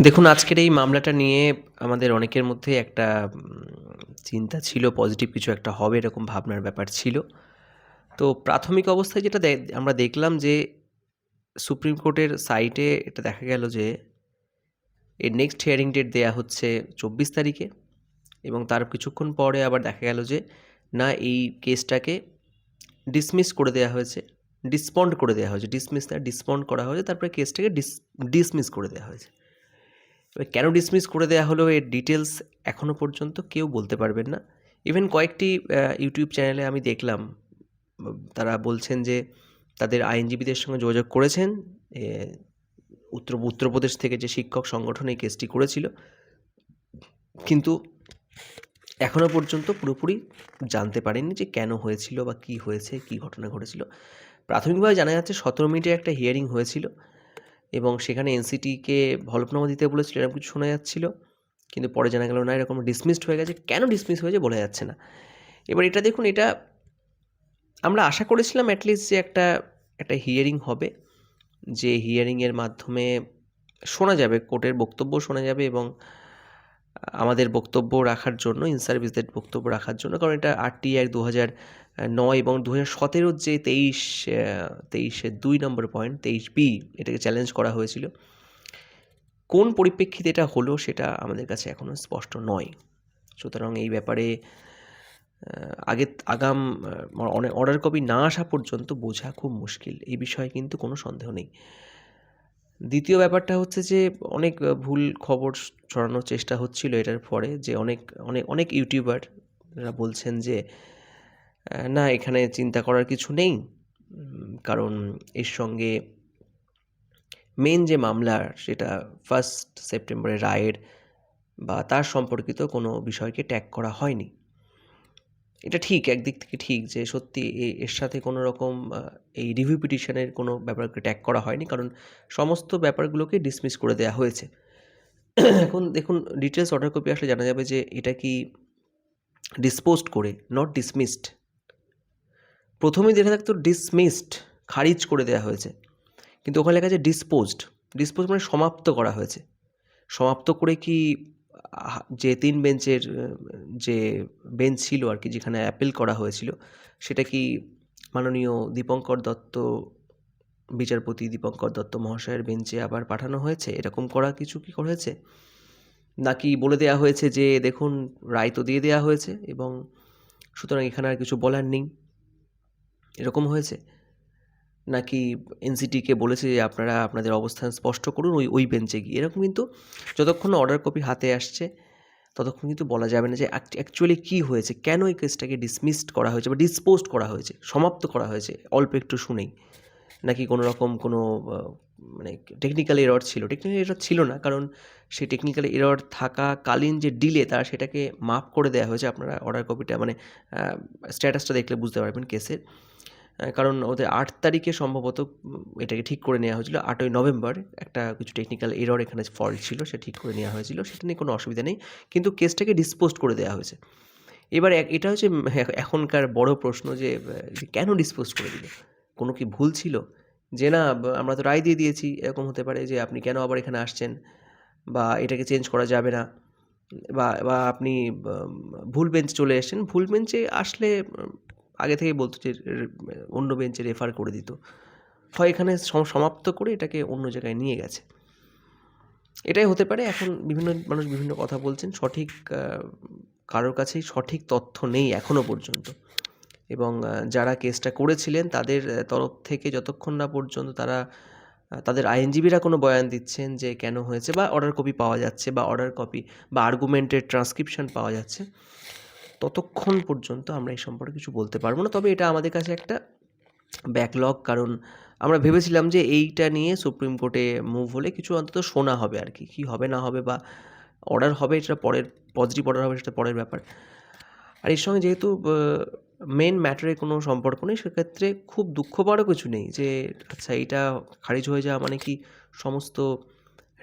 দেখুন, আজকের এই মামলাটা নিয়ে আমাদের অনেকের মধ্যে একটা চিন্তা ছিল পজিটিভ কিছু একটা হবে এরকম ভাবনার ব্যাপার ছিল। তো প্রাথমিক অবস্থায় যেটা আমরা দেখলাম যে সুপ্রিম কোর্টের সাইটে এটা দেখা গেল যে এর নেক্সট হিয়ারিং ডেট দেয়া হচ্ছে চব্বিশ তারিখে এবং তার কিছুক্ষণ পরে আবার দেখা গেল যে না, এই কেসটাকে ডিসমিস করে দেওয়া হয়েছে ডিসপন্ড করে দেওয়া হয়েছে ডিসমিস না ডিসপন্ড করা হয়েছে, তারপরে কেসটাকে ডিস ডিসমিস করে দেওয়া হয়েছে। কেন ডিসমিস করে দেওয়া হলো এর ডিটেলস এখনও পর্যন্ত কেউ বলতে পারবেন না। ইভেন কয়েকটি ইউটিউব চ্যানেলে আমি দেখলাম তারা বলছেন যে তাদের আইনজীবীদের সঙ্গে যোগাযোগ করেছেন উত্তর, উত্তরপ্রদেশ থেকে যে শিক্ষক সংগঠন এই কেসটি করেছিল। কিন্তু এখনও পর্যন্ত পুরোপুরি জানতে পারেনি যে কেন হয়েছিল বা কি হয়েছে, কি ঘটনা ঘটেছিল। প্রাথমিকভাবে জানা যাচ্ছে সতেরো মিনিটের একটা হিয়ারিং হয়েছিল। এবং সেখানে এনসিটিকে হলফনামা দিতে বলেছিল, এরকম কিছু শোনা যাচ্ছিল। কিন্তু পরে জানা গেল, না, এরকম ডিসমিসড হয়ে গেছে। কেন ডিসমিস হয়েছে বলা যাচ্ছে না। এবার এটা দেখুন, এটা আমরা আশা করেছিলাম অ্যাটলিস্ট যে একটা একটা হিয়ারিং হবে, যে হিয়ারিংয়ের মাধ্যমে শোনা যাবে কোর্টের বক্তব্য শোনা যাবে এবং আমাদের বক্তব্য রাখার জন্য ইন সার্ভিসদের বক্তব্য রাখার জন্য, কারণ এটা আটটি এক দু হাজার নয় এবং দু হাজার সতেরোর যে তেইশ তেইশের দুই নম্বর পয়েন্ট তেইশ বি এটাকে চ্যালেঞ্জ করা হয়েছিল। কোন পরিপ্রেক্ষিতে এটা হলো সেটা আমাদের কাছে এখনও স্পষ্ট নয়। সুতরাং এই ব্যাপারে আগে আগাম অর্ডার কপি না আসা পর্যন্ত বোঝা খুব মুশকিল। এই বিষয়ে কিন্তু কোনো সন্দেহ নেই। দ্বিতীয় ব্যাপারটা হচ্ছে যে, অনেক ভুল খবর ছড়ানোর চেষ্টা হচ্ছিল এটার পরে যে, অনেক অনেক অনেক ইউটিউবার বলছেন যে না, এখানে চিন্তা করার কিছু নেই। কারণ এর সঙ্গে মেন যে মামলা, সেটা ফার্স্ট সেপ্টেম্বরের রায়ের বা তার সম্পর্কিত কোনো বিষয়কে ট্যাগ করা হয়নি। এটা ঠিক, একদিক থেকে ঠিক যে সত্যি এর সাথে কোনো রকম এই রিভিউ পিটিশনের কোনো ব্যাপারকে ট্যাগ করা হয়নি। কারণ সমস্ত ব্যাপারগুলোকে ডিসমিস করে দেওয়া হয়েছে। এখন দেখুন ডিটেলস অর্ডার কপি আসলে জানা যাবে যে এটা কি ডিসপোজড করে নট ডিসমিসড প্রথমে দেখা থাকতো ডিসমিসড খারিজ করে দেওয়া হয়েছে। কিন্তু ওখানে লেখা আছে ডিসপোজড ডিসপোজ মানে সমাপ্ত করা হয়েছে। সমাপ্ত করে কি যে তিন বেঞ্চের যে বেঞ্চ ছিল আর কি, যেখানে অ্যাপিল করা হয়েছিল, সেটা কি মাননীয় দীপঙ্কর দত্ত, বিচারপতি দীপঙ্কর দত্ত মহাশয়ের বেঞ্চে আবার পাঠানো হয়েছে? এরকম করা কিছু কি করা হয়েছে? নাকি বলে দেওয়া হয়েছে যে, দেখুন, রায় তো দিয়ে দেওয়া হয়েছে এবং সুতরাং এখানে আর কিছু বলার নেই এরকম হয়েছে? নাকি এনসিটিকে বলেছে যে আপনারা আপনাদের অবস্থান স্পষ্ট করুন, ওই ওই বেঞ্চে গিয়ে। এরকম কিন্তু যতক্ষণ অর্ডার কপি হাতে আসছে, ততক্ষণ কিন্তু বলা যাবে না যে অ্যাকচুয়ালি কী হয়েছে, কেন এই কেসটাকে ডিসমিসড করা হয়েছে বা ডিসপোজড করা হয়েছে, সমাপ্ত করা হয়েছে, অল্প একটু শুনেই। নাকি কোনো রকম কোনো মানে টেকনিক্যাল এরর ছিল? টেকনিক্যাল এরর ছিল না, কারণ সেই টেকনিক্যাল এরর থাকাকালীন যে ডিলে তার সেটাকে মাফ করে দেওয়া হয়েছে। আপনারা অর্ডার কপিটা মানে স্ট্যাটাসটা দেখলে বুঝতে পারবেন কেসের কারণ ওদের আট তারিখে সম্ভবত এটাকে ঠিক করে নেওয়া হয়েছিল। আটই নভেম্বর একটা কিছু টেকনিক্যাল এরর এখানে ফল্ট ছিল সে ঠিক করে নেওয়া হয়েছিল। সেটা নিয়ে কোনো অসুবিধা নেই কিন্তু কেসটাকে ডিসপোজ করে দেওয়া হয়েছে। এবার এটা হচ্ছে উম, এখনকার বড় প্রশ্ন যে কেন ডিসপোজ করে দিল? কোনো কি ভুল ছিল? যে না আমরা তো রায় দিয়ে দিয়েছি এরকম হতে পারে যে আপনি কেন আবার এখানে আসছেন? বা এটাকে চেঞ্জ করা যাবে না। বা বা আপনি ভুল বেঞ্চ চলে এসেছেন। ভুল বেঞ্চে আসলে আগে থেকে বলতো যে অন্য বেঞ্চে রেফার করে দিত। হয় এখানে সমাপ্ত করে এটাকে অন্য জায়গায় নিয়ে গেছে। এটাই হতে পারে, এখন বিভিন্ন মানুষ বিভিন্ন কথা বলছেন, সঠিক কারোর কাছেই সঠিক তথ্য নেই এখনও পর্যন্ত। এবং যারা কেসটা করেছিলেন, তাদের তরফ থেকে যতক্ষণ না পর্যন্ত তারা তাদের আইনজীবীরা কোনো বয়ান দিচ্ছেন যে, কেন হয়েছে বা অর্ডার কপি পাওয়া যাচ্ছে বা অর্ডার কপি বা আর্গুমেন্টের ট্রান্সক্রিপশন পাওয়া যাচ্ছে ততক্ষণ পর্যন্ত আমরা এই সম্পর্কে কিছু বলতে পারব না। তবে এটা আমাদের কাছে একটা ব্যাকলগ কারণ আমরা ভেবেছিলাম যে এইটা নিয়ে সুপ্রিম কোর্টে মুভ হলে কিছু অন্তত শোনা হবে আর কি। কী হবে, না হবে বা অর্ডার হবে এটা পরের পজিটিভ অর্ডার হবে, সেটা পরের ব্যাপার। আর এর সঙ্গে যেহেতু মেন ম্যাটারে কোনো সম্পর্ক নেই, সেক্ষেত্রে খুব দুঃখ পাওয়ারও কিছু নেই যে আচ্ছা এইটা খারিজ হয়ে যাওয়া মানে কি সমস্ত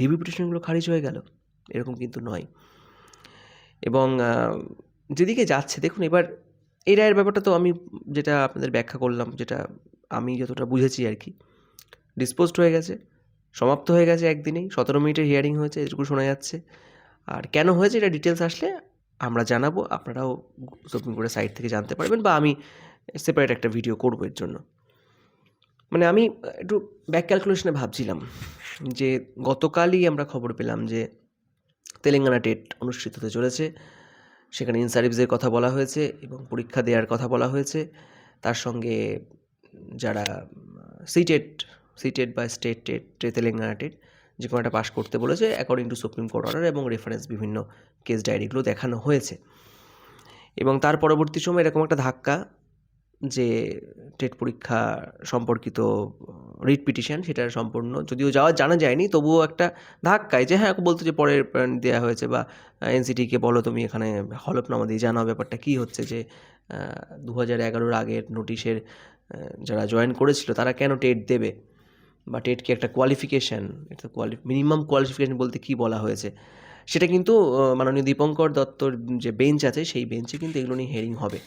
রিভিউ পিটিশনগুলো খারিজ হয়ে গেল? এরকম কিন্তু নয়। এবং যেদিকে যাচ্ছে, দেখুন এবার এই রায়ের ব্যাপারটা তো আমি যেটা আপনাদের ব্যাখ্যা করলাম, যেটা আমি যতটা বুঝেছি আর কি। ডিসপোজড হয়ে গেছে, সমাপ্ত হয়ে গেছে একদিনেই, সতেরো মিনিটের হিয়ারিং হয়েছে, এটুকু শোনা যাচ্ছে। আর কেন হয়েছে এটা ডিটেলস আসলে আমরা জানাব, আপনারাও সুপ্রিম কোর্টের সাইট থেকে জানতে পারবেন বা আমি সেপারেট একটা ভিডিও করব এর জন্য। মানে আমি একটু ব্যাক ক্যালকুলেশনে ভাবছিলাম যে গতকালই আমরা খবর পেলাম যে তেলেঙ্গানা টেট অনুষ্ঠিত হতে চলেছে। সেখানে ইন সার্ভিসের কথা বলা হয়েছে এবং পরীক্ষা দেওয়ার কথা বলা হয়েছে। তার সঙ্গে যারা সিটেড সিটেড বা স্টেট টেট তেলেঙ্গানা টেট যে কোনো একটা পাস করতে বলেছে according to supreme court order এবং রেফারেন্স বিভিন্ন কেস ডায়েরিগুলো দেখানো হয়েছে। এবং তার পরবর্তী সময় এরকম একটা ধাক্কা যে টেট পরীক্ষা সম্পর্কিত রিট পিটিশন সেটা সম্পূর্ণ। যদিও যাওয়া, জানা যায়নি, তবুও একটা ধাক্কায় যে হ্যাঁ বলতো যে পরের দেওয়া হয়েছে বা এনসিটিকে বলো তুমি এখানে হলফনামা দিয়ে জানাও ব্যাপারটা কী হচ্ছে যে দু হাজার এগারোর আগের নোটিশের যারা জয়েন করেছিল তারা কেন টেট দেবে? বা টেট কি একটা কোয়ালিফিকেশান এটা কোয়ালি মিনিমাম কোয়ালিফিকেশান বলতে কী বলা হয়েছে? সেটা কিন্তু মাননীয় দীপঙ্কর দত্তর যে বেঞ্চ আছে, সেই বেঞ্চে কিন্তু এগুলো নিয়ে হেয়ারিং হবে।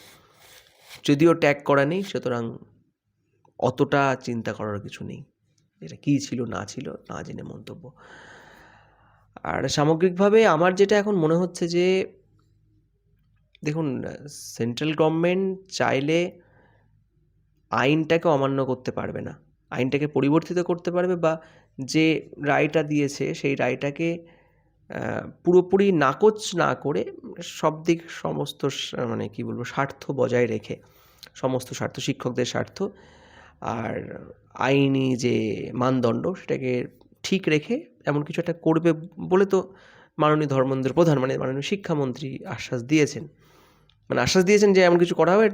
যদিও ট্যাগ করা নেই, সুতরাং অতটা চিন্তা করার কিছু নেই। এটা কী ছিল, না ছিল, না জেনে মন্তব্য। আর সামগ্রিকভাবে আমার যেটা এখন মনে হচ্ছে যে, দেখুন সেন্ট্রাল গভর্নমেন্ট চাইলে আইনটাকে অমান্য করতে পারবে না। আইনটাকে পরিবর্তিত করতে পারবে বা যে রায়টা দিয়েছে, সেই রায়টাকে পুরোপুরি নাকচ না করে সব দিক সমস্ত মানে কী বলব, স্বার্থ বজায় রেখে, সমস্ত স্বার্থ, শিক্ষকদের স্বার্থ আর আইনি যে মানদণ্ড সেটাকে ঠিক রেখে এমন কিছু একটা করবে বলে তো মাননীয় ধর্মেন্দ্র প্রধান মানে মাননীয় শিক্ষামন্ত্রী আশ্বাস দিয়েছেন। মানে আশ্বাস দিয়েছেন যে এমন কিছু করা হবে,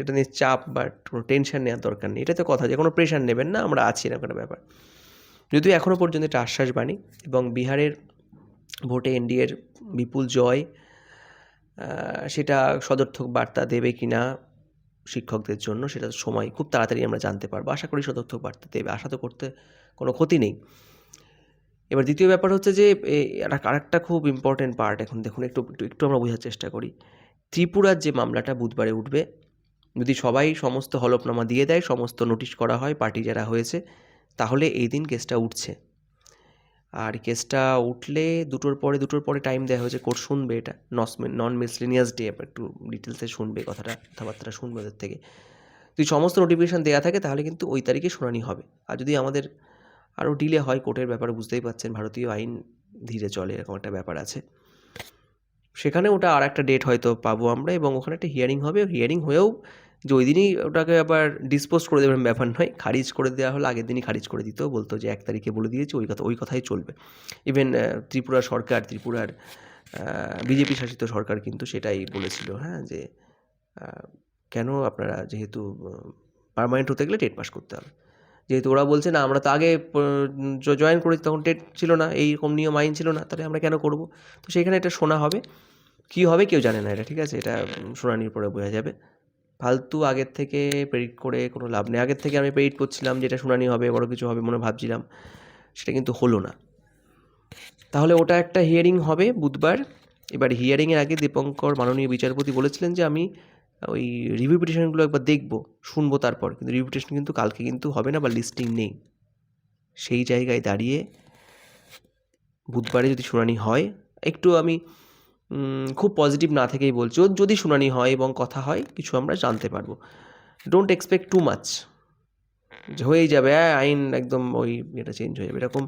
এটা নিয়ে চাপ বা কোনো টেনশন নেওয়ার দরকার নেই। এটা তো কথা যে কোনো প্রেশার নেবেন না, আমরা আছি এরকম একটা ব্যাপার। যদিও এখনও পর্যন্ত এটা আশ্বাস বাণী এবং বিহারের ভোটে এনডিএর বিপুল জয় সেটা সদর্থক বার্তা দেবে কি না শিক্ষকদের জন্য সেটা সময় খুব তাড়াতাড়ি আমরা জানতে পারব। আশা করি সদর্থক বার্তা দেবে, আশা তো করতে কোনো ক্ষতি নেই। এবার দ্বিতীয় ব্যাপার হচ্ছে যে আরেকটা খুব ইম্পর্টেন্ট পার্ট এখন দেখুন, একটু একটু একটু আমরা বোঝার চেষ্টা করি। ত্রিপুরার যে মামলাটা বুধবারে উঠবে, যদি সবাই সমস্ত হলফনামা দিয়ে দেয়, সমস্ত নোটিশ করা হয়, পার্টি যারা হয়েছে, তাহলে এই দিন কেসটা উঠছে। আর কেসটা উঠলে দুটোর পরে দুটোর পরে টাইম দেওয়া হয়েছে। কোর্ট শুনবে এটা। নস নন মিসলিনিয়াস ডে একটু ডিটেলসে শুনবে কথাটা, কথাবার্তাটা শুনবে ওদের থেকে। যদি সমস্ত নোটিফিকেশান দেওয়া থাকে, তাহলে কিন্তু ওই তারিখে শুনানি হবে। আর যদি আমাদের আরও ডিলে হয় কোর্টের ব্যাপারে, বুঝতেই পারছেন ভারতীয় আইন ধীরে চলে, এরকম একটা ব্যাপার আছে। সেখানে ওটা আর একটা ডেট হয়তো পাবো আমরা, এবং ওখানে একটা হিয়ারিং হবে। হিয়ারিং হয়েও যে ওই দিনই ওটাকে আবার ডিসপোজ করে দেবেন ব্যাপার নয়, খারিজ করে দেওয়া হলে, আগের দিনই খারিজ করে দিতেও বলতো যে এক তারিখে বলে দিয়েছি, ওই কথা, ওই কথাই চলবে। ইভেন ত্রিপুরা সরকার, ত্রিপুরার বিজেপি শাসিত সরকার কিন্তু সেটাই বলেছিল হ্যাঁ যে কেন আপনারা যেহেতু পারমানেন্ট হতে গেলে টেট পাস করতে হবে। যেহেতু ওরা বলছে, না, আমরা তো আগে জয়েন করেছি, তখন টেট ছিল না, এইরকম নিয়ম, আইন ছিল না, তাহলে আমরা কেন করব? তো সেখানে এটা শোনা হবে। কী হবে কেউ জানে না এটা, ঠিক আছে? এটা শুনানির পরে বোঝা যাবে। ফালতু আগের থেকে প্রেডিক্ট করে কোনো লাভ নেই। আগের থেকে আমি প্রেডিক্ট করছিলাম যেটা শুনানি হবে, বড় কিছু হবে মনে ভাবছিলাম, সেটা কিন্তু হলো না। তাহলে ওটা একটা হিয়ারিং হবে বুধবার। এবার হিয়ারিংয়ের আগে দীপঙ্কর মাননীয় বিচারপতি বলেছিলেন যে আমি ওই রিভিউ পিটিশনগুলো একবার দেখব, শুনব তারপর। কিন্তু রিভিউ পিটিশন কিন্তু কালকে কিন্তু হবে না বা লিস্টিং নেই। সেই জায়গায় দাঁড়িয়ে বুধবারে যদি শুনানি হয়, একটু আমি খুব পজিটিভ না থেকেই বলছি। যদি শুনানি হয় এবং কথা হয়, কিছু আমরা জানতে পারব। ডোন্ট এক্সপেক্ট টু মাচ যে হয়েই যাবে হ্যাঁ আইন একদম ওই এটা চেঞ্জ হয়ে যাবে। এরকম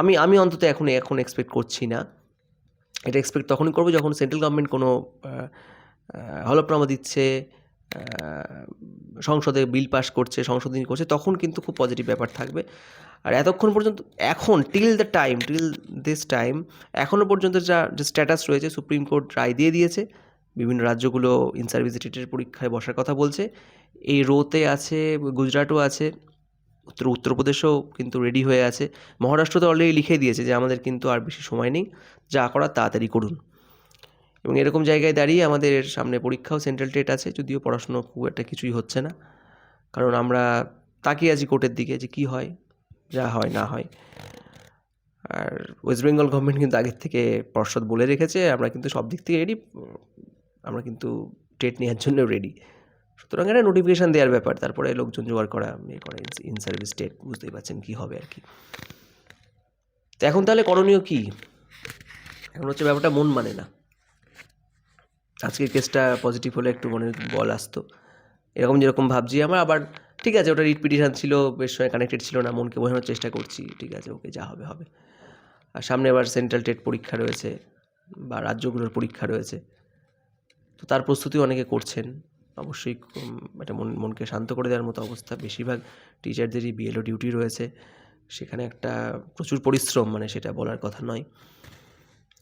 আমি আমি অন্তত এখন এখন এক্সপেক্ট করছি না। এটা এক্সপেক্ট তখনই করব যখন সেন্ট্রাল গভর্নমেন্ট কোনো হলফনামা দিচ্ছে সংসদে বিল পাস করছে, সংশোধনী করছে, তখন কিন্তু খুব পজিটিভ ব্যাপার থাকবে। আর এতক্ষণ পর্যন্ত, এখন till the time till this time এখনও পর্যন্ত যা, যে স্ট্যাটাস রয়েছে সুপ্রিম কোর্ট রায় দিয়ে দিয়েছে। বিভিন্ন রাজ্যগুলো ইন সার্ভিস টেটের পরীক্ষায় বসার কথা বলছে। এই রোতে আছে, গুজরাটও আছে, উত্তর, উত্তরপ্রদেশও কিন্তু রেডি হয়ে আছে। মহারাষ্ট্র তো অলরেডি লিখে দিয়েছে যে আমাদের কিন্তু আর বেশি সময় নেই। যা করার তাড়াতাড়ি করুন। এবং এরকম জায়গায় দাঁড়িয়ে আমাদের সামনে পরীক্ষাও সেন্ট্রাল টেট আছে, যদিও পড়াশুনো খুব একটা কিছুই হচ্ছে না। কারণ আমরা তাকিয়ে আছি কোর্টের দিকে যে কী হয়। যা হয় না হয়। আর ওয়েস্ট বেঙ্গল গভর্নমেন্ট কিন্তু আগের থেকে পর্ষদ বলে রেখেছে, আমরা কিন্তু সব দিক থেকে রেডি আমরা কিন্তু টেট নেওয়ার জন্য রেডি সুতরাং এটা নোটিফিকেশান দেওয়ার ব্যাপার, তারপরে লোকজন জোগাড় করা ইয়ে করা ইন সার্ভিস টেট বুঝতেই পারছেন কী হবে আর কি। তো এখন তাহলে করণীয় কী? এখন হচ্ছে ব্যাপারটা মন মানে না। আজকের কেসটা পজিটিভ হলে একটু মনে বল আসতো। এরকম যেরকম ভাবছি আমরা, আবার ঠিক আছে, ওটা রিট পিটিশন ছিল, বেশ সময় কানেক্টেড ছিল না, মনকে বোঝানোর চেষ্টা করছি। ঠিক আছে, ওকে যা হবে হবে। আর সামনে আবার সেন্ট্রাল টেট পরীক্ষা রয়েছে, বা রাজ্যগুলোর পরীক্ষা রয়েছে। তো তার প্রস্তুতি অনেকে করছেন। অবশ্যই একটা মন, মনকে শান্ত করে দেওয়ার মতো অবস্থা। বেশিরভাগ টিচারদেরই বিএলও ডিউটি রয়েছে। সেখানে একটা প্রচুর পরিশ্রম মানে সেটা বলার কথা নয়।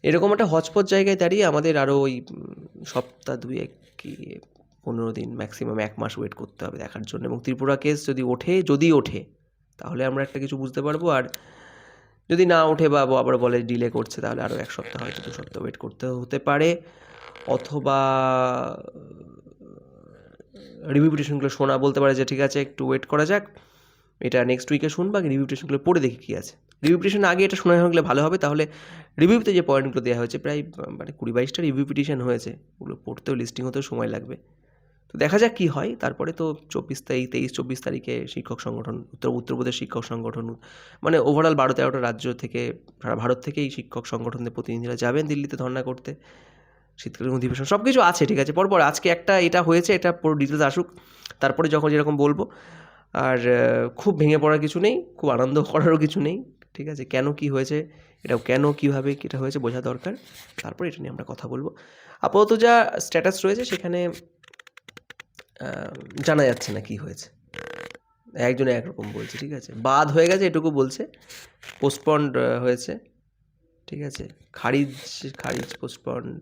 এরকম একটা হচপচ জায়গায় দাঁড়িয়ে আমাদের আরও ওই সপ্তাহ দুই এক কি পনেরো দিন ম্যাক্সিমাম এক মাস ওয়েট করতে হবে দেখার জন্য। এবং ত্রিপুরা কেস যদি ওঠে যদি ওঠে, তাহলে আমরা একটা কিছু বুঝতে পারব। আর যদি না ওঠে বা আবার বলে ডিলে করছে, তাহলে আরও এক সপ্তাহ হয়তো দু সপ্তাহ ওয়েট করতে হতে পারে। অথবা রিভিউটেশনগুলো শোনা বলতে পারে যে, ঠিক আছে, একটু ওয়েট করা যাক, এটা নেক্সট উইকে শুনবা রিভিউ পিটিশনগুলো পড়ে দেখি কী আছে। রিভিউ পিটিশন আগে এটা শোনা হয়ে গেলে ভালো হবে। তাহলে রিভিউতে যে পয়েন্টগুলো দেওয়া হয়েছে, প্রায় মানে কুড়ি বাইশটা রিভিউ পিটিশন হয়েছে। ওগুলো পড়তেও লিস্টিং হতেও সময় লাগবে। দেখা যাক কী হয়। তারপরে তো চব্বিশ তারিখ তেইশ, চব্বিশ তারিখে শিক্ষক সংগঠন, উত্তর, উত্তরপ্রদেশ শিক্ষক সংগঠন মানে ওভারঅল বারো, তেরোটা রাজ্য থেকে, সারা ভারত থেকেই শিক্ষক সংগঠনের প্রতিনিধিরা যাবেন দিল্লিতে ধর্না করতে। শীতকালীন অধিবেশন সব কিছু আছে, ঠিক আছে। পরপর আজকে একটা এটা হয়েছে, এটা পুরো ডিটেলস আসুক। তারপরে যখন যেরকম বলব, আর খুব ভেঙে পড়ার কিছু নেই, খুব আনন্দ করারও কিছু নেই, ঠিক আছে। কেন কি হয়েছে, এটাও কেন, কীভাবে এটা হয়েছে বোঝা দরকার। তারপর এটা নিয়ে আমরা কথা বলব। আপাতত যা স্ট্যাটাস রয়েছে, সেখানে জানা যাচ্ছে না কি হয়েছে। একজনে একরকম বলছে, ঠিক আছে? বাদ হয়ে গেছে, এটুকু বলছে। পোস্টপন্ড হয়েছে, ঠিক আছে? খারিজ খারিজ পোস্টপন্ড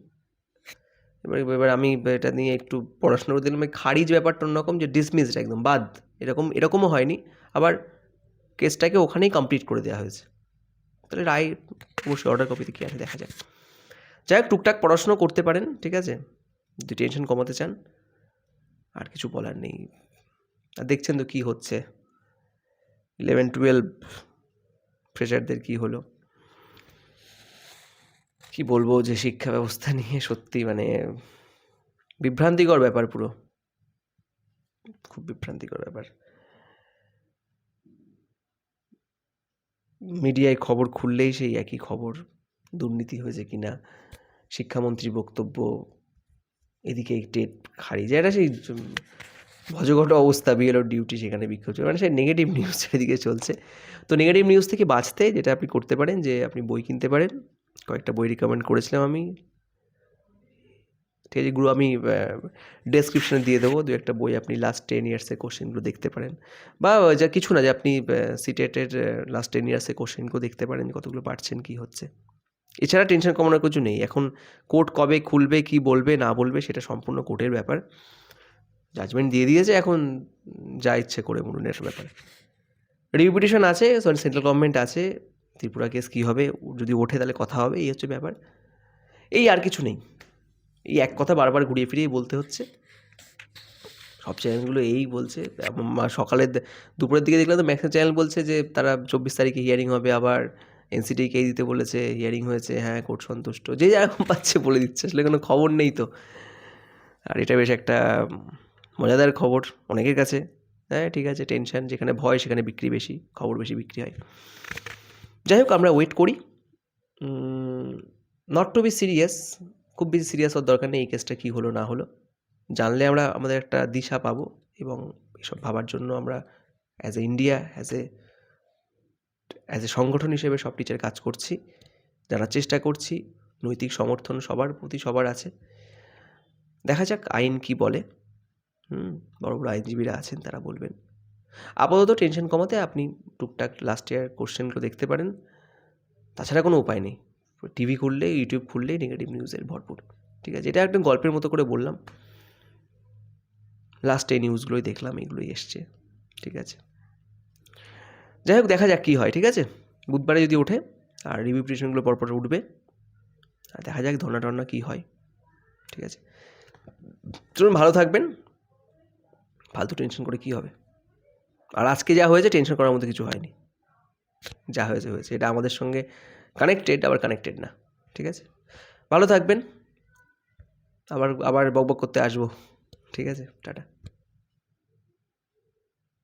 এবার এবার আমি এটা নিয়ে একটু পড়াশোনা করে দিলাম। খারিজ ব্যাপারটা অন্যরকম যে ডিসমিসড একদম, বাদ। এরকম, এরকমও হয়নি। আবার কেসটাকে ওখানেই কমপ্লিট করে দেওয়া হয়েছে। তাহলে রায় অবশ্যই অর্ডার কপিতে কী আছে দেখা যাক। যাই হোক, টুকটাক পড়াশুনো করতে পারেন, ঠিক আছে? যদি টেনশন কমাতে চান। আর কিছু বলার নেই। আর দেখছেন তো কী হচ্ছে? ইলেভেন টুয়েলভ ফ্রেশারদের কী হলো? কি বলব যে শিক্ষা ব্যবস্থা নিয়ে সত্যি মানে বিভ্রান্তিকর ব্যাপার পুরো। খুব বিভ্রান্তিকর ব্যাপার। মিডিয়ায় খবর খুললেই সেই একই খবর। দুর্নীতি হয়েছে কিনা? শিক্ষামন্ত্রীর বক্তব্য এদিকে একটি খারিজ এটা সেই ভজঘট অবস্থা বিএলওর ডিউটি সেখানে বিক্ষোভ মানে সেই নেগেটিভ নিউজ এদিকে চলছে। তো নেগেটিভ নিউজ থেকে বাঁচতে যেটা আপনি করতে পারেন, যে আপনি বই কিনতে পারেন। কয়েকটা বই রিকমেন্ড করেছিলাম আমি। ঠিক আছে, এগুলো আমি ডেসক্রিপশনে দিয়ে দেবো। দু একটা বই আপনি লাস্ট টেন ইয়ার্সের কোশ্চেনগুলো দেখতে পারেন। বা যা কিছু না, যে আপনি সিটেটের লাস্ট টেন ইয়ার্সের কোশ্চেনগুলো দেখতে পারেন কতগুলো পারছেন, কী হচ্ছে। এছাড়া টেনশন কমানোর কিছু নেই। এখন কোর্ট কবে খুলবে, কি বলবে, না বলবে, সেটা সম্পূর্ণ কোর্টের ব্যাপার। জাজমেন্ট দিয়ে দিয়েছে, এখন যা ইচ্ছে করে বলুন, এর ব্যাপারে। রিপিটিশন আছে সরি সেন্ট্রাল গভর্নমেন্ট আছে, ত্রিপুরা কেস কী হবে, যদি ওঠে তাহলে কথা হবে, এই হচ্ছে ব্যাপার। এই আর কিছু নেই। এই এক কথা বারবার ঘুরিয়ে ফিরিয়ে বলতে হচ্ছে। সব চ্যানেলগুলো এই বলছে। এবং মা- সকালে দুপুরের দিকে দেখলাম তো ম্যাক্সিমাম চ্যানেল বলছে যে, তারা চব্বিশ তারিখে হিয়ারিং হবে আবার। এনসিটিকে দিতে বলেছে হিয়ারিং হয়েছে হ্যাঁ কোর্ট সন্তুষ্ট। যে যেরকম পাচ্ছে বলে দিচ্ছে, আসলে কোনো খবর নেই তো। আর এটা বেশ একটা মজাদার খবর অনেকের কাছে। হ্যাঁ ঠিক আছে টেনশন যেখানে ভয়, সেখানে বিক্রি বেশি, খবর বেশি বিক্রি হয়। যাই হোক, আমরা ওয়েট করি। নট টু বি সিরিয়াস খুব বেশি সিরিয়াস হওয়ার দরকার নেই এই কেসটা কী হলো, না হলো। জানলে আমরা, আমাদের একটা দিশা পাবো এবং এসব ভাবার জন্য আমরা as a India as a as a সংগঠন হিসেবে সব টিচার কাজ করছি। জানার চেষ্টা করছি, নৈতিক সমর্থন সবার প্রতি সবার আছে। দেখা যাক আইন কি বলে। হুম, বড় বড় আইনজীবীরা আছেন, তারা বলবেন। আপাতত টেনশন কমাতে আপনি টুকটাক লাস্ট ইয়ার কোশ্চেনগুলো দেখতে পারেন। তাছাড়া কোনো উপায় নেই। টিভি খুললে ইউটিউব খুললেই নেগেটিভ নিউজের ভরপুর। ঠিক আছে, এটা একদম গল্পের মতো করে বললাম। লাস্ট নিউজগুলোই দেখলাম, এগুলোই এসছে। ঠিক আছে। যাই হোক, দেখা যাক কী হয়, ঠিক আছে? বুধবারে যদি ওঠে, আর রিভিউ পিটিশনগুলো পরপর উঠবে, আর দেখা যাক ধর্না টর্না কী হয়, ঠিক আছে? চলুন, ভালো থাকবেন। ফালতু টেনশন করে কী হবে? আর আজকে যা হয়েছে টেনশন করার মতো কিছু হয়নি। যা হয়েছে হয়েছে। এটা আমাদের সঙ্গে কানেক্টেড আবার কানেক্টেড না, ঠিক আছে? ভালো থাকবেন। আবার আবার বকবক করতে আসব, ঠিক আছে? টাটা।